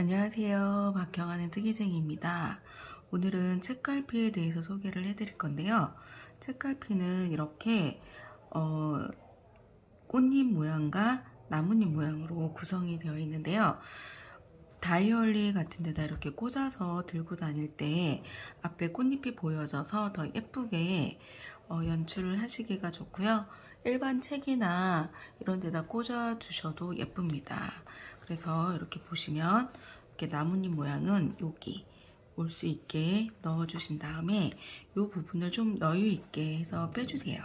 안녕하세요. 박경아는 특이생입니다. 오늘은 책갈피에 대해서 소개를 해드릴 건데요. 책갈피는 이렇게 어, 꽃잎 모양과 나뭇잎 모양으로 구성이 되어 있는데요. 다이어리 같은 데다 이렇게 꽂아서 들고 다닐 때 앞에 꽃잎이 보여져서 더 예쁘게 어, 연출을 하시기가 좋고요. 일반 책이나 이런 데다 꽂아 두셔도 예쁩니다. 그래서 이렇게 보시면 이렇게 나뭇잎 모양은 여기 올 수 있게 넣어 주신 다음에 이 부분을 좀 여유 있게 해서 빼주세요.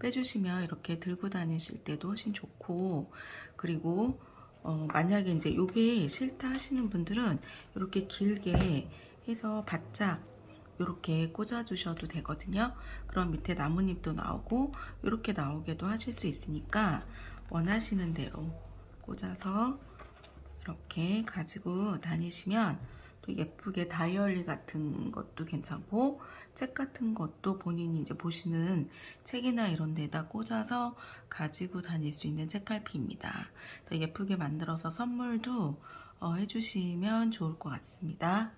빼주시면 이렇게 들고 다니실 때도 훨씬 좋고 그리고 어, 만약에 이제 요게 싫다 하시는 분들은 이렇게 길게 해서 바짝 이렇게 꽂아 주셔도 되거든요. 그럼 밑에 나뭇잎도 나오고 이렇게 나오게도 하실 수 있으니까 원하시는 대로 꽂아서 이렇게 가지고 다니시면 또 예쁘게 다이어리 같은 것도 괜찮고 책 같은 것도 본인이 이제 보시는 책이나 이런 데다 꽂아서 가지고 다닐 수 있는 책갈피입니다. 더 예쁘게 만들어서 선물도 어, 해주시면 좋을 것 같습니다.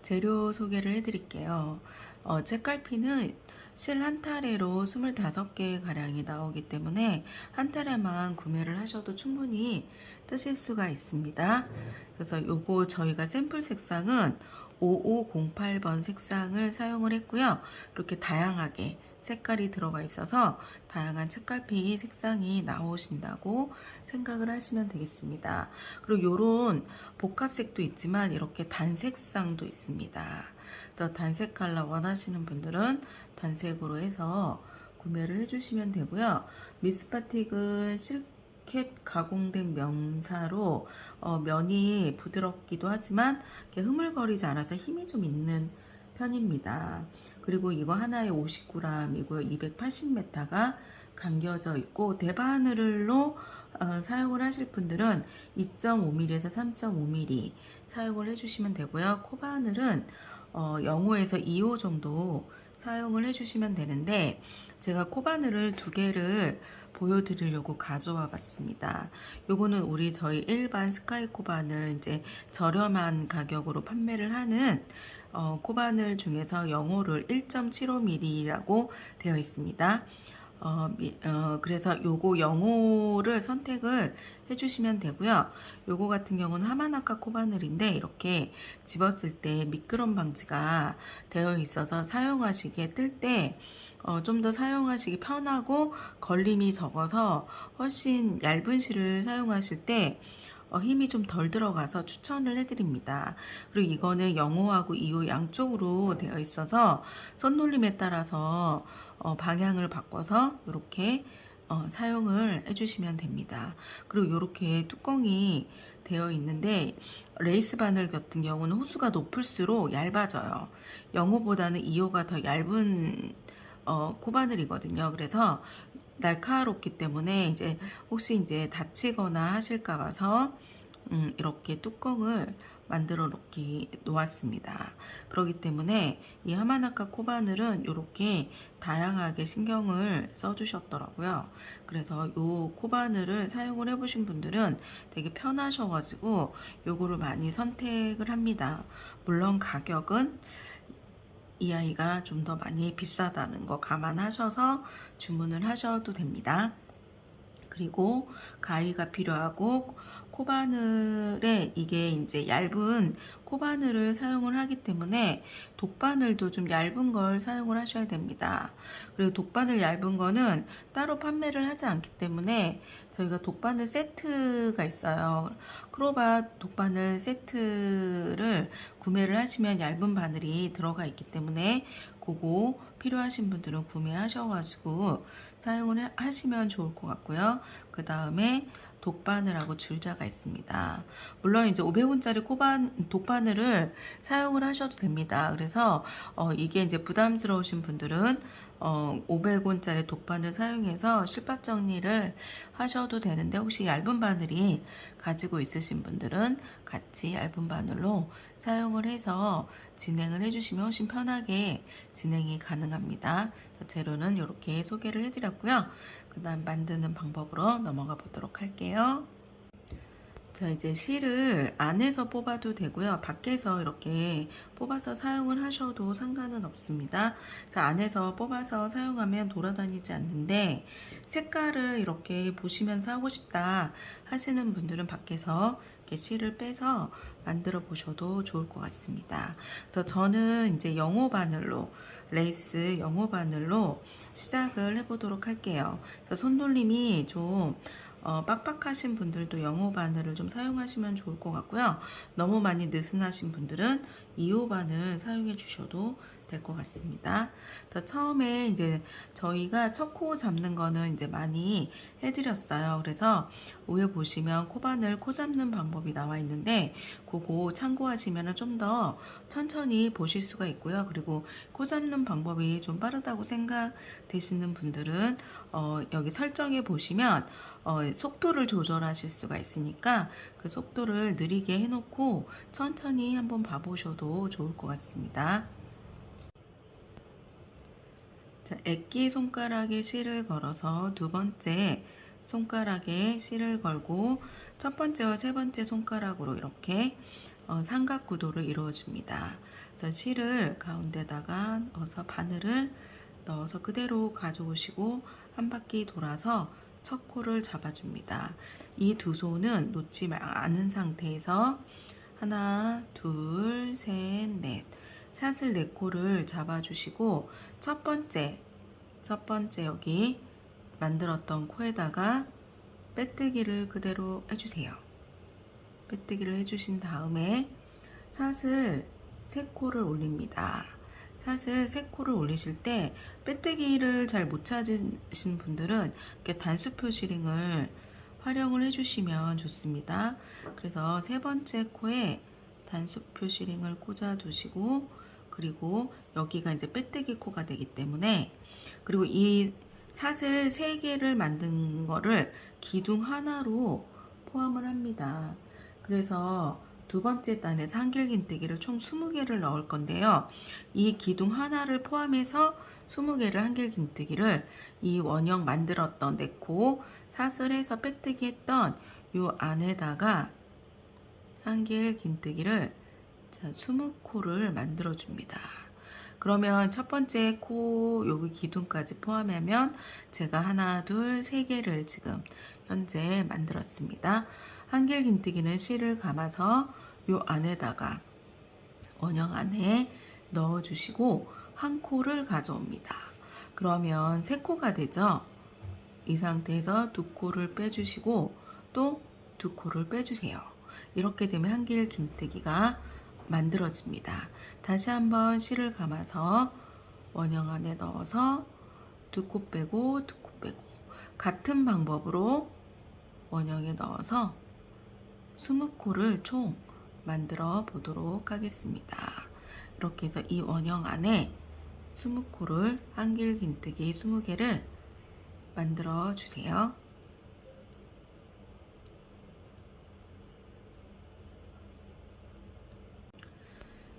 재료 소개를 해드릴게요. 어, 책갈피는 실 한 타래로 25개 가량이 나오기 때문에 한 타래만 구매를 하셔도 충분히 뜨실 수가 있습니다. 그래서 요거 저희가 샘플 색상은 5508번 색상을 사용을 했고요. 이렇게 다양하게 색깔이 들어가 있어서 다양한 책갈피 색상이 나오신다고 생각을 하시면 되겠습니다. 그리고 요런 복합색도 있지만 이렇게 단색상도 있습니다. 그래서 단색 컬러 원하시는 분들은 단색으로 해서 구매를 해주시면 되고요. 미스바틱은 실켓 가공된 명사로 어, 면이 부드럽기도 하지만 흐물거리지 않아서 힘이 좀 있는 편입니다. 그리고 이거 하나에 50g이고요. 280m가 감겨져 있고 대바늘로 어, 사용을 하실 분들은 2.5mm에서 3.5mm 사용을 해주시면 되고요. 코바늘은 어, 0호에서 2호 정도 사용을 해주시면 되는데 제가 코바늘을 두 개를 보여드리려고 가져와 봤습니다. 요거는 우리 저희 일반 스카이 코바늘 이제 저렴한 가격으로 판매를 하는 어, 코바늘 중에서 0호를 1.75mm라고 되어 있습니다. 어, 미, 어, 그래서 요거 0호를 선택을 해주시면 되고요. 요거 같은 경우는 하마나카 코바늘인데 이렇게 집었을 때 미끄럼 방지가 되어 있어서 사용하시기에 뜰때 어, 좀 더 사용하시기 편하고 걸림이 적어서 훨씬 얇은 실을 사용하실 때 어, 힘이 좀 덜 들어가서 추천을 해드립니다. 그리고 이거는 0호하고 2호 양쪽으로 되어 있어서 손놀림에 따라서 어, 방향을 바꿔서 이렇게 어, 사용을 해주시면 됩니다. 그리고 이렇게 뚜껑이 되어 있는데 레이스 바늘 같은 경우는 호수가 높을수록 얇아져요. 0호보다는 2호가 더 얇은 어, 코바늘이거든요. 그래서 날카롭기 때문에 이제 혹시 이제 다치거나 하실까 봐서 음, 이렇게 뚜껑을 만들어 놓기 놓았습니다. 그렇기 때문에 이 하마나카 코바늘은 이렇게 다양하게 신경을 써주셨더라고요. 그래서 이 코바늘을 사용을 해보신 분들은 되게 편하셔가지고 요거를 많이 선택을 합니다. 물론 가격은 이 아이가 좀 더 많이 비싸다는 거 감안하셔서 주문을 하셔도 됩니다. 그리고 가위가 필요하고 코바늘에 이게 이제 얇은 코바늘을 사용을 하기 때문에 독바늘도 좀 얇은 걸 사용을 하셔야 됩니다. 그리고 독바늘 얇은 거는 따로 판매를 하지 않기 때문에 저희가 독바늘 세트가 있어요. 크로바 독바늘 세트를 구매를 하시면 얇은 바늘이 들어가 있기 때문에 그거 필요하신 분들은 구매하셔가지고 사용을 하시면 좋을 것 같고요. 그 다음에 독바늘하고 줄자가 있습니다. 물론 이제 500원짜리 코반 독바늘을 사용을 하셔도 됩니다. 그래서 어, 이게 이제 부담스러우신 분들은 어, 500원짜리 독바늘 사용해서 실밥 정리를 하셔도 되는데 혹시 얇은 바늘이 가지고 있으신 분들은 같이 얇은 바늘로 사용을 해서 진행을 해주시면 훨씬 편하게 진행이 가능합니다. 재료는 이렇게 소개를 해드렸고요. 그 다음 만드는 방법으로 넘어가 보도록 할게요. 자, 이제 실을 안에서 뽑아도 되고요. 밖에서 이렇게 뽑아서 사용을 하셔도 상관은 없습니다. 자, 안에서 뽑아서 사용하면 돌아다니지 않는데 색깔을 이렇게 보시면서 하고 싶다 하시는 분들은 밖에서 이렇게 실을 빼서 만들어 보셔도 좋을 것 같습니다. 그래서 저는 이제 영호 바늘로 레이스 영호 바늘로 시작을 해보도록 할게요. 손놀림이 좀 어, 빡빡하신 분들도 영호 바늘을 좀 사용하시면 좋을 것 같고요. 너무 많이 느슨하신 분들은 2호 바늘 사용해 주셔도 될 것 같습니다. 자, 처음에 이제 저희가 첫 코 잡는 거는 이제 많이 해드렸어요. 그래서 위에 보시면 코바늘 코 잡는 방법이 나와 있는데 그거 참고하시면 좀 더 천천히 보실 수가 있고요. 그리고 코 잡는 방법이 좀 빠르다고 생각되시는 분들은 어, 여기 설정해 보시면 어, 속도를 조절하실 수가 있으니까 그 속도를 느리게 해놓고 천천히 한번 봐보셔도 좋을 것 같습니다. 자, 액기 손가락에 실을 걸어서 두 번째 손가락에 실을 걸고 첫 번째와 세 번째 손가락으로 이렇게 어, 삼각 구도를 이루어줍니다. 자, 실을 가운데다가 넣어서 바늘을 넣어서 그대로 가져오시고 한 바퀴 돌아서 첫 코를 잡아줍니다. 이 두 손은 놓지 않은 상태에서 하나, 둘, 셋, 넷. 사슬 네 코를 잡아주시고 첫 번째, 첫 번째 여기 만들었던 코에다가 빼뜨기를 그대로 해주세요. 빼뜨기를 해주신 다음에 사슬 세 코를 올립니다. 사슬 세 코를 올리실 때 빼뜨기를 잘 못 찾으신 분들은 이렇게 단수 표 시링을 활용을 해주시면 좋습니다. 그래서 세 번째 코에 단수 표 시링을 꽂아 두시고 그리고 여기가 이제 빼뜨기 코가 되기 때문에 그리고 이 사슬 세 개를 만든 거를 기둥 하나로 포함을 합니다. 그래서 두 번째 단에서 한길긴뜨기를 총 20개를 넣을 건데요. 이 기둥 하나를 포함해서 20개를 한길긴뜨기를 이 원형 만들었던 네코 사슬해서 빼뜨기 했던 요 안에다가 한길긴뜨기를 자, 20코를 만들어 줍니다. 그러면 첫 번째 코 여기 기둥까지 포함하면 제가 하나, 둘, 세 개를 지금 현재 만들었습니다. 한길긴뜨기는 실을 감아서 요 안에다가 원형 안에 넣어 주시고 한 코를 가져옵니다. 그러면 세 코가 되죠. 이 상태에서 두 코를 빼주시고 또 두 코를 빼주세요. 이렇게 되면 한길 긴뜨기가 만들어집니다. 다시 한번 실을 감아서 원형 안에 넣어서 두 코 빼고 두 코 빼고 같은 방법으로 원형에 넣어서 20코를 총 만들어 보도록 하겠습니다. 이렇게 해서 이 원형 안에 20코를 한길 긴뜨기 20개를 만들어 주세요.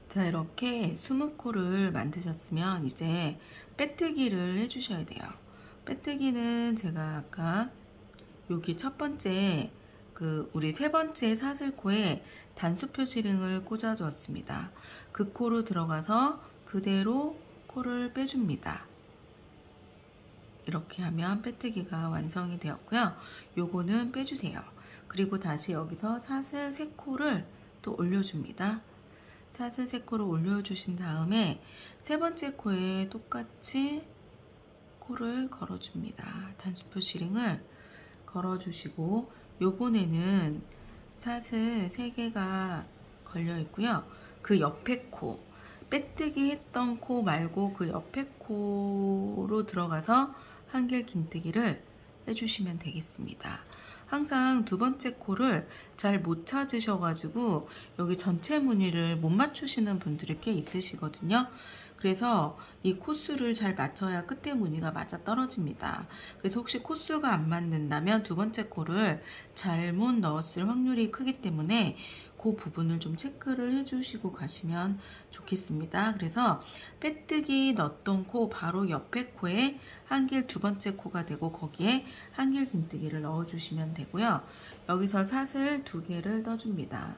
자, 이렇게 20코를 만드셨으면 이제 빼뜨기를 해주셔야 돼요. 빼뜨기는 제가 아까 여기 첫 번째 그 우리 세 번째 사슬코에 단수 표시링을 꽂아 주었습니다. 그 코로 들어가서 그대로 코를 빼줍니다. 이렇게 하면 빼뜨기가 완성이 되었고요. 요거는 빼주세요. 그리고 다시 여기서 사슬 세 코를 또 올려줍니다. 사슬 세 코를 올려주신 다음에 세 번째 코에 똑같이 코를 걸어줍니다. 단수표 시링을 걸어주시고 요번에는 사슬 3개가 걸려 있고요. 그 옆에 코, 빼뜨기 했던 코 말고 그 옆에 코로 들어가서 한길 긴뜨기를 해주시면 되겠습니다. 항상 두 번째 코를 잘 못 찾으셔가지고 여기 전체 무늬를 못 맞추시는 분들이 꽤 있으시거든요. 그래서 이 코수를 잘 맞춰야 끝에 무늬가 맞아 떨어집니다. 그래서 혹시 코수가 안 맞는다면 두 번째 코를 잘못 넣었을 확률이 크기 때문에 그 부분을 좀 체크를 해주시고 가시면 좋겠습니다. 그래서 빼뜨기 넣었던 코 바로 옆에 코에 한길 두 번째 코가 되고 거기에 한길 긴뜨기를 넣어주시면 되고요. 여기서 사슬 두 개를 떠줍니다.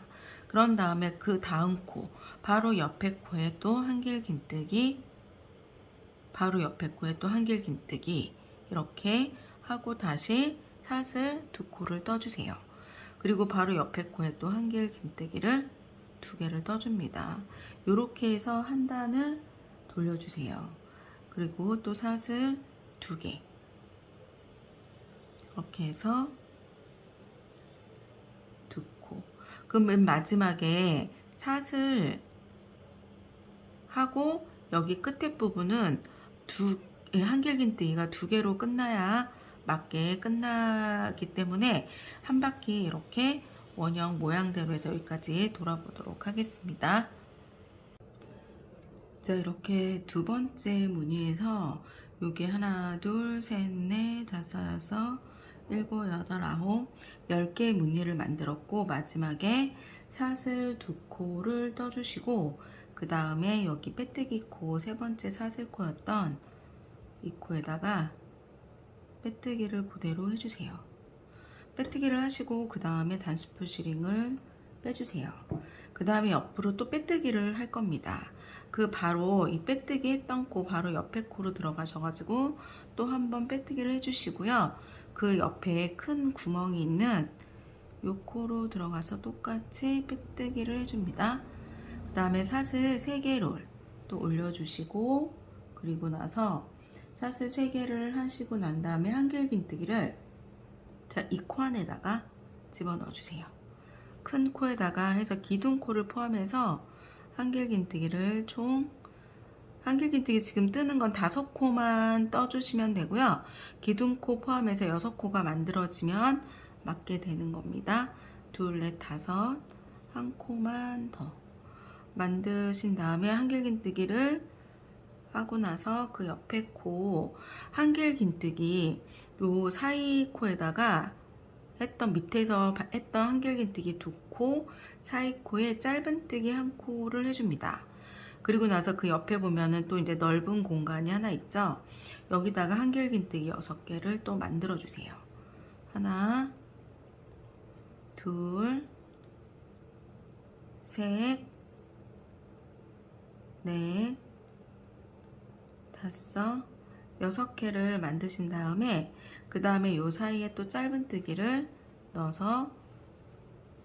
그런 다음에 그 다음 코 바로 옆에 코에 또 한길 긴뜨기 바로 옆에 코에 또 한길 긴뜨기 이렇게 하고 다시 사슬 두 코를 떠주세요. 그리고 바로 옆에 코에 또 한길 긴뜨기를 두 개를 떠줍니다. 이렇게 해서 한 단을 돌려주세요. 그리고 또 사슬 두 개. 이렇게 해서 두 코. 그럼 맨 마지막에 사슬 하고 여기 끝에 부분은 두 예, 한길긴뜨기가 두 개로 끝나야 맞게 끝나기 때문에 한 바퀴 이렇게 원형 모양대로 해서 여기까지 돌아보도록 하겠습니다. 자 이렇게 두 번째 무늬에서 여기 하나 둘 셋 넷 다섯 여섯 일곱 여덟 아홉 열 개의 무늬를 만들었고 마지막에 사슬 두 코를 떠주시고 그 다음에 여기 빼뜨기 코 세 번째 사슬 코였던 이 코에다가 빼뜨기를 그대로 해주세요. 빼뜨기를 하시고 그 다음에 단수표 시링을 빼주세요. 그 다음에 옆으로 또 빼뜨기를 할 겁니다. 그 바로 이 빼뜨기 했던 코 바로 옆에 코로 들어가셔가지고 또 한 번 빼뜨기를 해주시고요. 그 옆에 큰 구멍이 있는 요 코로 들어가서 똑같이 빼뜨기를 해줍니다. 그 다음에 사슬 3개를 또 올려주시고 그리고 나서 사슬 3개를 하시고 난 다음에 한길긴뜨기를 자, 이 코 안에다가 집어넣어 주세요. 큰 코에다가 해서 기둥코를 포함해서 한길긴뜨기를 총 한길긴뜨기 지금 뜨는 건 다섯 코만 떠주시면 되고요. 기둥코 포함해서 여섯 코가 만들어지면 맞게 되는 겁니다. 둘, 넷, 다섯, 한 코만 더 만드신 다음에 한길긴뜨기를 하고 나서 그 옆에 코 한길긴뜨기 요 사이 코에다가 했던 밑에서 했던 한길긴뜨기 두 코, 사이 코에 짧은뜨기 한 코를 해줍니다. 그리고 나서 그 옆에 보면은 또 이제 넓은 공간이 하나 있죠. 여기다가 한길긴뜨기 6개를 또 만들어 주세요. 하나, 둘, 셋, 넷, 다섯, 여섯 개를 만드신 다음에 그 다음에 요 사이에 또 짧은뜨기를 넣어서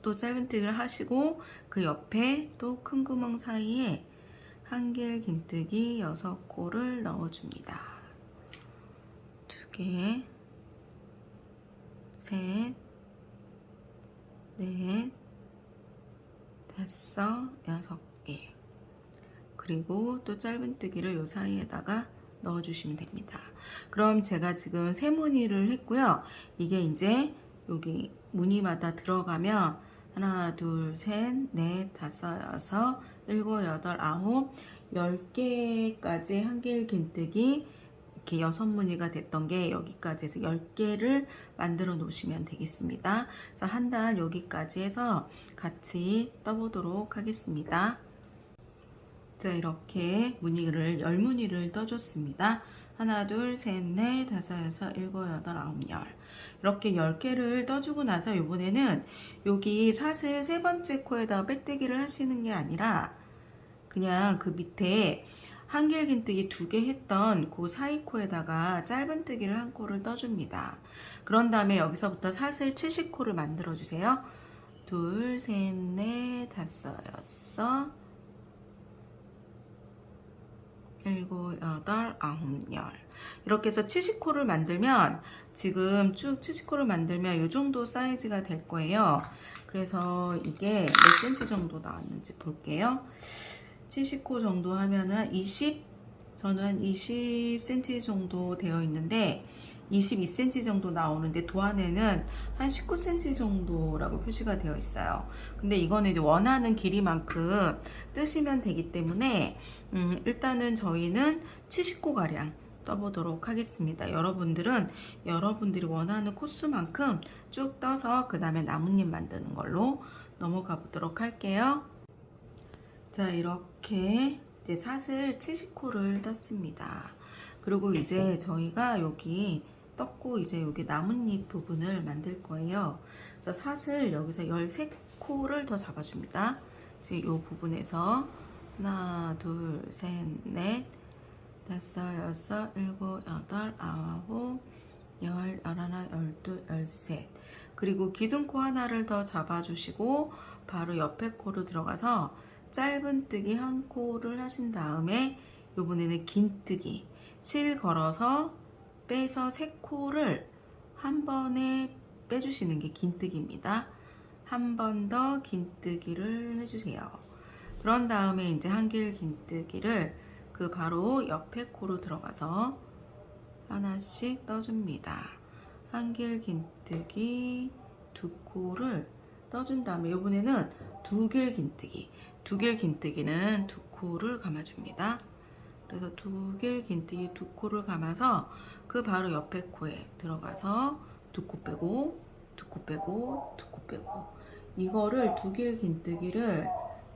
또 짧은뜨기를 하시고 그 옆에 또 큰 구멍 사이에 한길 긴뜨기 여섯 코를 넣어줍니다. 두 개, 셋, 넷, 다섯, 여섯 개. 그리고 또 짧은뜨기를 요 사이에다가 넣어주시면 됩니다. 그럼 제가 지금 세 무늬를 했고요. 이게 이제 여기 무늬마다 들어가면 하나, 둘, 셋, 넷, 다섯, 여섯, 일곱, 여덟, 아홉, 열 개까지 한길 긴뜨기 이렇게 여섯 무늬가 됐던 게 여기까지 해서 열 개를 만들어 놓으시면 되겠습니다. 그래서 한 단 여기까지 해서 같이 떠보도록 하겠습니다. 자 이렇게 무늬를 열 무늬를 떠줬습니다. 하나 둘셋넷 다섯 여섯 일곱 여덟 아홉 열 이렇게 열 개를 떠주고 나서 이번에는 여기 사슬 세 번째 코에다 빼뜨기를 하시는 게 아니라 그냥 그 밑에 한길긴뜨기 두 개 했던 그 사이 코에다가 짧은뜨기를 한 코를 떠줍니다. 그런 다음에 여기서부터 사슬 70코를 만들어 주세요. 둘, 셋, 넷, 다섯, 여섯, 일곱, 여덟, 아홉, 열. 이렇게 해서 70코를 만들면 지금 쭉 70코를 만들면 이 정도 사이즈가 될 거예요. 그래서 이게 몇 센치 정도 나왔는지 볼게요. 70코 정도 하면은 20, 저는 한 20cm 정도 되어 있는데 22cm 정도 나오는데 도안에는 한 19cm 정도라고 표시가 되어 있어요. 근데 이거는 이제 원하는 길이만큼 뜨시면 되기 때문에 음, 일단은 저희는 70코 가량 떠보도록 하겠습니다. 여러분들은 여러분들이 원하는 코스만큼 쭉 떠서 그 다음에 나뭇잎 만드는 걸로 넘어가 보도록 할게요. 자, 이렇게 이제 사슬 70코를 떴습니다. 그리고 이제 저희가 여기 떴고 이제 여기 나뭇잎 부분을 만들 거예요. 그래서 사슬 여기서 13코를 더 잡아줍니다. 지금 이 부분에서 하나, 둘, 셋, 넷, 다섯, 여섯, 일곱, 여덟, 아홉, 열, 열하나, 열둘, 열셋. 그리고 기둥코 하나를 더 잡아주시고 바로 옆에 코로 들어가서 짧은뜨기 한 코를 하신 다음에 요번에는 긴뜨기 실 걸어서 빼서 세 코를 한 번에 빼주시는 게 긴뜨기입니다. 한 번 더 긴뜨기를 해주세요. 그런 다음에 이제 한길 긴뜨기를 그 바로 옆에 코로 들어가서 하나씩 떠줍니다. 한길 긴뜨기 두 코를 떠준 다음에 이번에는 두길 긴뜨기 두길 긴뜨기는 두 코를 감아줍니다. 그래서 두 길 긴뜨기 두 코를 감아서 그 바로 옆에 코에 들어가서 두 코 빼고 두 코 빼고 두 코 빼고 이거를 두 길 긴뜨기를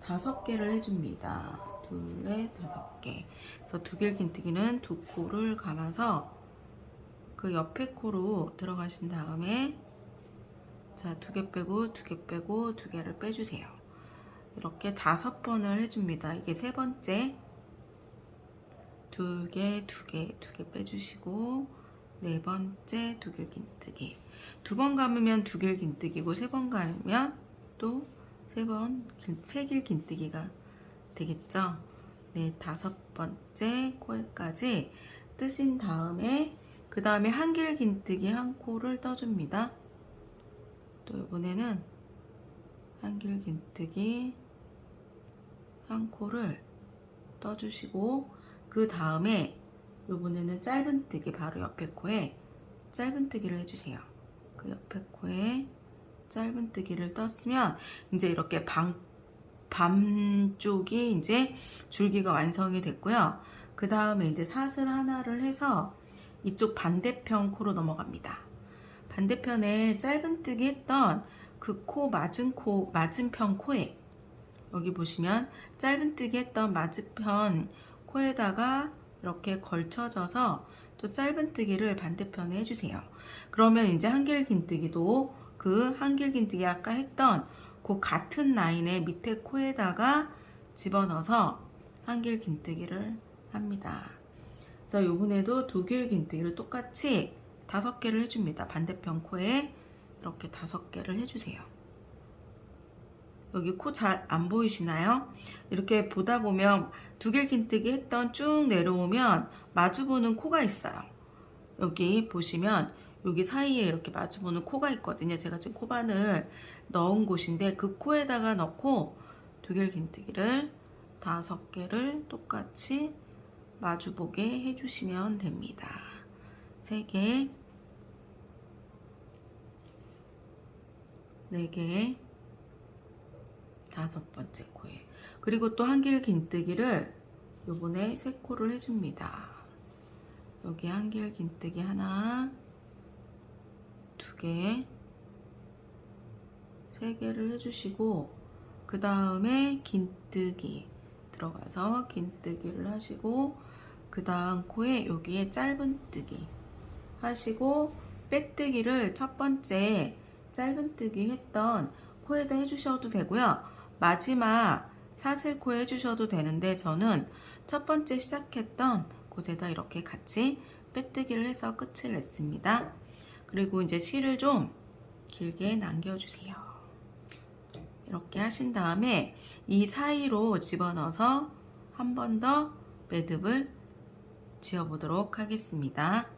다섯 개를 해줍니다. 둘넷 다섯 개. 그래서 두 길 긴뜨기는 두 코를 감아서 그 옆에 코로 들어가신 다음에 자 두 개 빼고 두 개 빼고 두 개를 빼주세요. 이렇게 다섯 번을 해줍니다. 이게 세 번째 두 개, 두 개, 두 개 빼주시고 네 번째 두길 긴뜨기 두 번 감으면 두길 긴뜨기고 세 번 감으면 또 세 번 세길 긴뜨기가 되겠죠. 네 다섯 번째 코에까지 뜨신 다음에 그 다음에 한길 긴뜨기 한 코를 떠줍니다. 또 이번에는 한길 긴뜨기 한 코를 떠주시고 그 다음에 이번에는 짧은뜨기 바로 옆에 코에 짧은뜨기를 해주세요. 그 옆에 코에 짧은뜨기를 떴으면 이제 이렇게 방, 밤 쪽이 이제 줄기가 완성이 됐고요. 그 다음에 이제 사슬 하나를 해서 이쪽 반대편 코로 넘어갑니다. 반대편에 짧은뜨기 했던 그 코 맞은 코 맞은편 코에 여기 보시면 짧은뜨기 했던 맞은편 코에다가 이렇게 걸쳐져서 또 짧은뜨기를 반대편에 해주세요. 그러면 이제 한길 긴뜨기도 그 한길 긴뜨기 아까 했던 그 같은 라인의 밑에 코에다가 집어넣어서 한길 긴뜨기를 합니다. 그래서 요번에도 두 길 긴뜨기를 똑같이 다섯 개를 해줍니다. 반대편 코에 이렇게 다섯 개를 해주세요. 여기 코 잘 안 보이시나요? 이렇게 보다 보면 두길 긴뜨기 했던 쭉 내려오면 마주보는 코가 있어요. 여기 보시면 여기 사이에 이렇게 마주보는 코가 있거든요. 제가 지금 코바늘 넣은 곳인데 그 코에다가 넣고 두길 긴뜨기를 다섯 개를 똑같이 마주보게 해주시면 됩니다. 세 개, 네 개, 다섯 번째 코에 그리고 또 한길 긴뜨기를 요번에 세 코를 해줍니다. 여기 한길 긴뜨기 하나, 두 개, 세 개를 해주시고 그 다음에 긴뜨기 들어가서 긴뜨기를 하시고 그 다음 코에 여기에 짧은뜨기 하시고 빼뜨기를 첫 번째 짧은뜨기 했던 코에다 해주셔도 되고요. 마지막 사슬 코 해주셔도 되는데 저는 첫 번째 시작했던 곳에다 이렇게 같이 빼뜨기를 해서 끝을 냈습니다. 그리고 이제 실을 좀 길게 남겨주세요. 이렇게 하신 다음에 이 사이로 집어넣어서 한 번 더 매듭을 지어보도록 하겠습니다.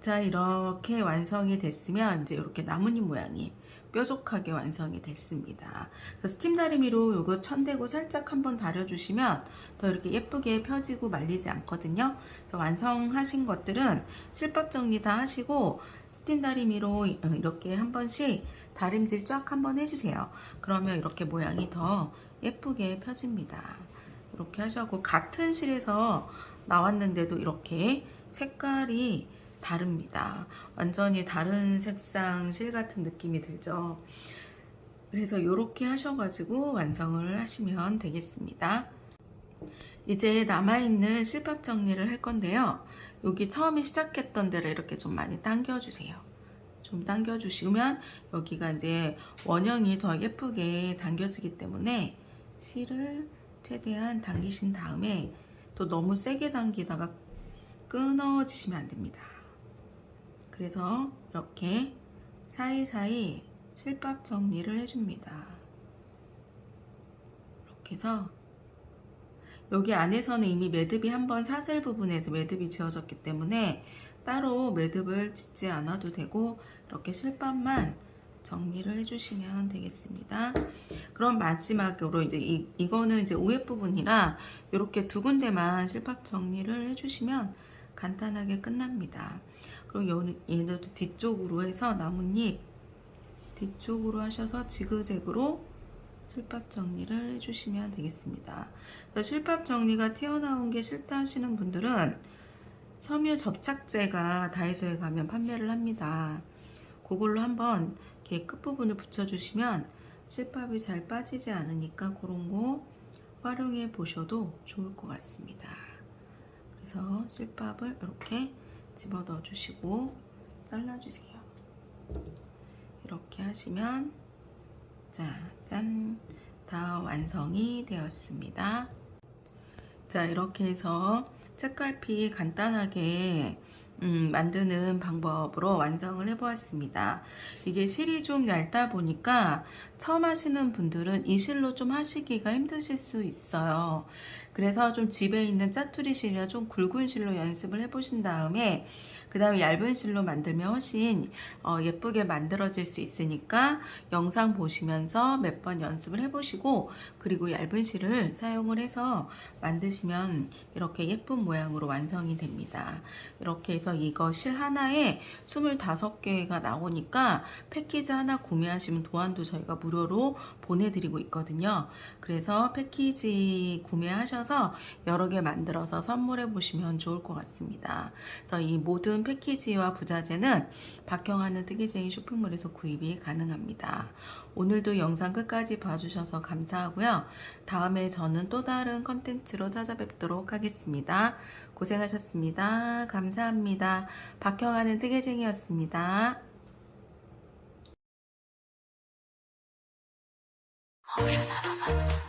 자 이렇게 완성이 됐으면 이제 이렇게 나뭇잎 모양이 뾰족하게 완성이 됐습니다. 그래서 스팀 다리미로 이거 천대고 살짝 한번 다려주시면 더 이렇게 예쁘게 펴지고 말리지 않거든요. 그래서 완성하신 것들은 실밥 정리 다 하시고 스팀 다리미로 이렇게 한 번씩 다림질 쫙 한번 해주세요. 그러면 이렇게 모양이 더 예쁘게 펴집니다. 이렇게 하셔고 같은 실에서 나왔는데도 이렇게 색깔이 다릅니다. 완전히 다른 색상 실 같은 느낌이 들죠. 그래서 이렇게 하셔가지고 완성을 하시면 되겠습니다. 이제 남아있는 실밥 정리를 할 건데요. 여기 처음에 시작했던 데를 이렇게 좀 많이 당겨주세요. 좀 당겨주시면 여기가 이제 원형이 더 예쁘게 당겨지기 때문에 실을 최대한 당기신 다음에 또 너무 세게 당기다가 끊어지시면 안 됩니다. 그래서 이렇게 사이사이 실밥 정리를 해줍니다. 이렇게 해서 여기 안에서는 이미 매듭이 한번 사슬 부분에서 매듭이 지어졌기 때문에 따로 매듭을 짓지 않아도 되고 이렇게 실밥만 정리를 해주시면 되겠습니다. 그럼 마지막으로 이제 이, 이거는 이제 우회 부분이라 이렇게 두 군데만 실밥 정리를 해주시면 간단하게 끝납니다. 그럼 요- 얘네도 뒤쪽으로 해서 나뭇잎 뒤쪽으로 하셔서 지그재그로 실밥 정리를 해주시면 되겠습니다. 실밥 정리가 튀어나온 게 싫다 하시는 분들은 섬유 접착제가 다이소에 가면 판매를 합니다. 그걸로 한번 이렇게 끝부분을 붙여주시면 실밥이 잘 빠지지 않으니까 그런 거 활용해 보셔도 좋을 것 같습니다. 그래서 실밥을 이렇게 집어 넣어 주시고 잘라주세요. 이렇게 하시면 자, 짠! 다 완성이 되었습니다. 자, 이렇게 해서 책갈피 간단하게 음, 만드는 방법으로 완성을 해보았습니다. 이게 실이 좀 얇다 보니까 처음 하시는 분들은 이 실로 좀 하시기가 힘드실 수 있어요. 그래서 좀 집에 있는 짜투리 실이나 좀 굵은 실로 연습을 해보신 다음에 그 다음에 얇은 실로 만들면 훨씬 어, 예쁘게 만들어질 수 있으니까 영상 보시면서 몇 번 연습을 해보시고 그리고 얇은 실을 사용을 해서 만드시면 이렇게 예쁜 모양으로 완성이 됩니다. 이렇게 해서 이거 실 하나에 25개가 나오니까 패키지 하나 구매하시면 도안도 저희가 무료로 보내드리고 있거든요. 그래서 패키지 구매하셔서 여러 개 만들어서 선물해 보시면 좋을 것 같습니다. 그래서 이 모든 패키지와 부자재는 박형하는 특이쟁이 쇼핑몰에서 구입이 가능합니다. 오늘도 영상 끝까지 봐주셔서 감사하고요. 다음에 저는 또 다른 컨텐츠로 찾아뵙도록 하겠습니다. 고생하셨습니다. 감사합니다. 박형하는 뜨개쟁이였습니다. 모르는